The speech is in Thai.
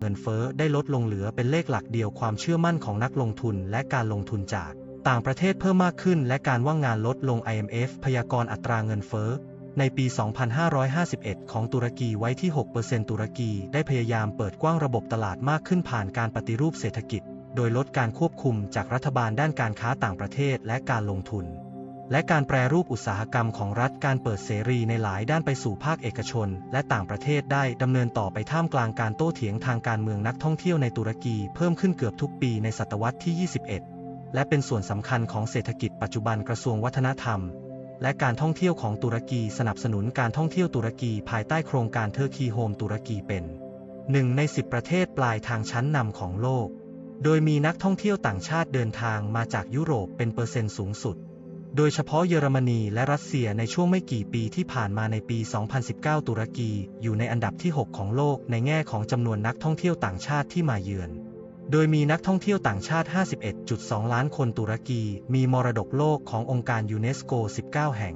เงินเฟ้อได้ลดลงเหลือเป็นเลขหลักเดียวความเชื่อมั่นของนักลงทุนและการลงทุนจากต่างประเทศเพิ่มมากขึ้นและการว่างงานลดลง IMF พยากรณ์อัตราเงินเฟ้อในปี 2551 ของตุรกีไว้ที่ 6%ตุรกีได้พยายามเปิดกว้างระบบตลาดมากขึ้นผ่านการปฏิรูปเศรษฐกิจ โดยลดการควบคุมจากรัฐบาลด้านการค้าต่างประเทศและการลงทุน และการแปรรูปอุตสาหกรรมของรัฐการเปิดเสรีในหลายด้านไปสู่ภาคเอกชน และต่างประเทศได้ดำเนินต่อไปท่ามกลางการโต้เถียงทางการเมืองนักท่องเที่ยวในตุรกีเพิ่มขึ้นเกือบทุกปีในศตวรรษที่ 21 และเป็นส่วนสำคัญของเศรษฐกิจปัจจุบันกระทรวงวัฒนธรรม และการท่องเที่ยวของตุรกีสนับสนุนการท่องเที่ยวตุรกีภายใต้โครงการเทอร์คีโฮมตุรกีเป็นหนึ่งใน 10 ประเทศปลายทางชั้นนำของโลก โดยมีนักท่องเที่ยวต่างชาติเดินทางมาจากยุโรปเป็นเปอร์เซ็นต์สูงสุด โดยเฉพาะเยอรมนีและรัสเซียในช่วงไม่กี่ปีที่ผ่านมาในปี 2019 ตุรกีอยู่ในอันดับที่ 6 ของโลกในแง่ของจำนวนนักท่องเที่ยวต่างชาติที่มาเยือน โดยมีนักท่องเที่ยวต่างชาติ 51.2 ล้านคนตุรกี มีมรดกโลกขององค์การยูเนสโก 19 แห่ง